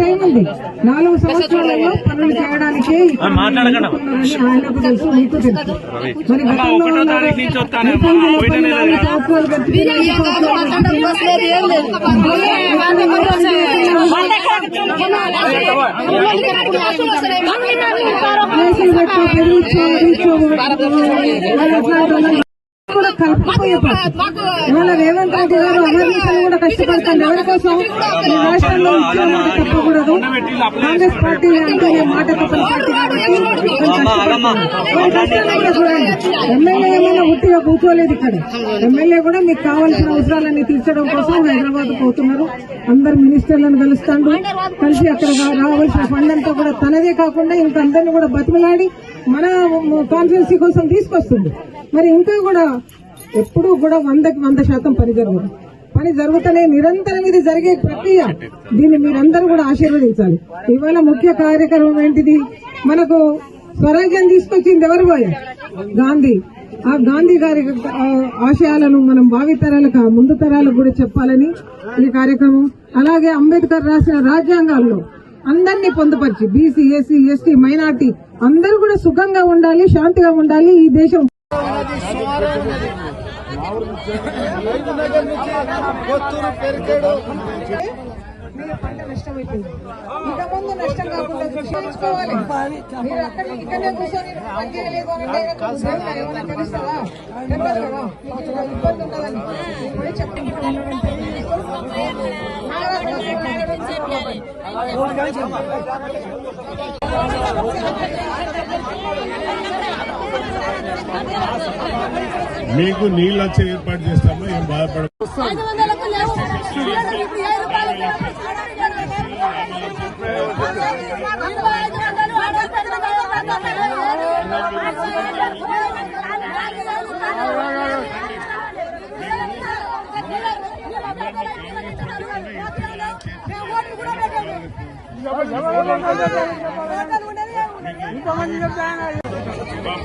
Time ఉంది నాలుగు సంవత్సరాలలో పనులు చేయడానికి ఎన్నుకున్నారని ఆయనకు తెలుసు మీకు తెలుసు మరి గతంలో. సంవత్సరాలు కూడా కలుపుకుపోయే పరిస్థితి. ఇవాళ రేవంత్ రెడ్డి గారు కూడా కష్టపడుతుంది ఎవరి కోసం ఈ రాష్ట్రంలో ఉద్యోగాలు తప్పకూడదు. కాంగ్రెస్ పార్టీ అంటే మాట తప్పని పార్టీ కాబట్టి ఎమ్మెల్యే ఏమైనా ఉట్టిగా కూర్చోలేదు ఇక్కడ. ఎమ్మెల్యే కూడా మీకు కావాల్సిన అవసరాలన్నీ తీర్చడం కోసం హైదరాబాద్ పోతున్నారు. అందరు మినిస్టర్లను కలుస్తాడు కలిసి అక్కడ రావాల్సిన ఫండ్ అంతా కూడా తనదే కాకుండా ఇంకా అందరిని కూడా బతిమలాడి మన కాన్ఫరెన్సీ కోసం తీసుకొస్తుంది. మరి ఇంకా కూడా ఎప్పుడూ కూడా వందకి వంద శాతం పని జరగదు పని జరుగుతూనే నిరంతరం ఇది జరిగే ప్రక్రియ. దీన్ని మీరందరూ కూడా ఆశీర్వదించాలి. ఇవాళ ముఖ్య కార్యక్రమం ఏంటిది? మనకు స్వరాజ్యం తీసుకొచ్చింది ఎవరు పోయా? గాంధీ. ఆ గాంధీ గారి ఆశయాలను మనం భావితరాలకు ముందు తరాలకు కూడా చెప్పాలని ఈ కార్యక్రమం. అలాగే అంబేద్కర్ రాసిన రాజ్యాంగాల్లో అందరినీ పొందుపరిచి బీసీ ఎస్సీ ఎస్టీ మైనార్టీ అందరూ కూడా సుఖంగా ఉండాలి శాంతిగా ఉండాలి ఈ దేశం. మీరు పంట నష్టమైపోయింది ఇక ముందు నష్టం కాకుండా చూసుకోవాలి మీరు అక్కడ ఇక్కడనే కూర్చొని పని చేయలేదు అని ఏమైనా తెలుస్తావా తెలియదు ఇబ్బంది ఉన్నదని నేను పోయి చెప్తున్నాను మీకు నీళ్ళు వచ్చే ఏర్పాటు చేస్తాము ఏం బాధపడ ఇంకా మంది లేవు か。